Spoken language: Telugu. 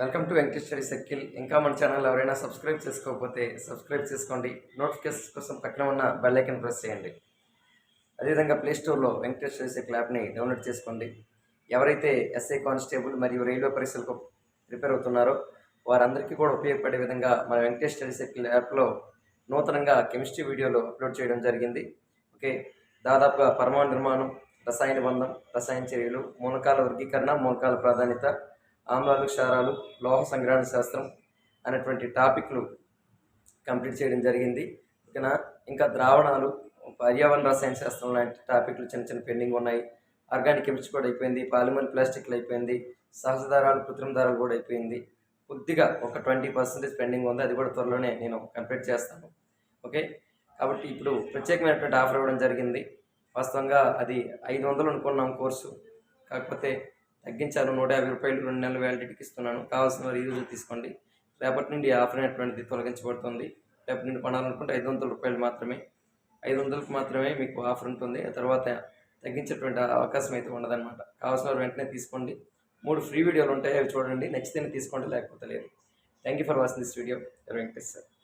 Welcome to Venkateswari circle. ఇంకా మన ఛానల్ ఎవరైనా సబ్స్క్రైబ్ చేసుకోకపోతే సబ్స్క్రైబ్ చేసుకోండి. నోటిఫికేషన్స్ కోసం పక్కన ఉన్న బెల్లైకన్ ప్రెస్ చేయండి. అదేవిధంగా ప్లేస్టోర్లో వెంకటేశ్వరి సర్కిల్ యాప్ని డౌన్లోడ్ చేసుకోండి. ఎవరైతే ఎస్ఐ కానిస్టేబుల్ మరియు రైల్వే పరీక్షలకు ప్రిపేర్ అవుతున్నారో వారందరికీ కూడా ఉపయోగపడే విధంగా మన వెంకటేశ్వరి సర్కిల్ యాప్లో నూతనంగా కెమిస్ట్రీ వీడియోలు అప్లోడ్ చేయడం జరిగింది. ఓకే దాదాపుగా పరమాణు నిర్మాణం రసాయన బంధం రసాయన చర్యలు మూలకాల వర్గీకరణ మూలకాల ప్రాధాన్యత ఆమ్లాలు క్షారాలు లోహ సంగ్రహణ శాస్త్రం అనేటువంటి టాపిక్లు కంప్లీట్ చేయడం జరిగింది. ఇకన ఇంకా ద్రావణాలు పర్యావరణ రసాయన శాస్త్రం లాంటి టాపిక్లు చిన్న చిన్న పెండింగ్ ఉన్నాయి. ఆర్గానిక్ కెమిస్ట్రీ కూడా అయిపోయింది పాలిమర్ ప్లాస్టిక్లు అయిపోయింది సహజ దారాలు కృత్రిమ దారాలు కూడా అయిపోయింది. కొద్దిగా ఒక ట్వంటీ పర్సెంటేజ్ పెండింగ్ ఉంది అది కూడా త్వరలోనే నేను కంప్లీట్ చేస్తాను. ఓకే? కాబట్టి ఇప్పుడు ప్రత్యేకమైనటువంటి ఆఫర్ ఇవ్వడం జరిగింది. వాస్తవంగా అది ఐదు వందలు అనుకున్నాం కోర్సు. కాకపోతే తగ్గించాను. నూట యాభై రూపాయలు రెండు నెలల వ్యాలిడిటీకి ఇస్తున్నాను. కావాల్సిన వారు ఈరోజు తీసుకోండి. రేపటి నుండి ఆఫర్ అనేటువంటిది తొలగించబడుతుంది. రేపటి నుండి కొనాలనుకుంటే ఐదు వందల రూపాయలు మాత్రమే ఐదు వందలకు మాత్రమే మీకు ఆఫర్ ఉంటుంది. ఆ తర్వాత తగ్గించేటువంటి అవకాశం అయితే ఉండదన్నమాట. కావాల్సిన వారు వెంటనే తీసుకోండి. మూడు ఫ్రీ వీడియోలు ఉంటాయి. అవి చూడండి. నచ్చితేనే తీసుకోండి. లేకపోతే లేదు. Thank you for watching this video Venkatesh sir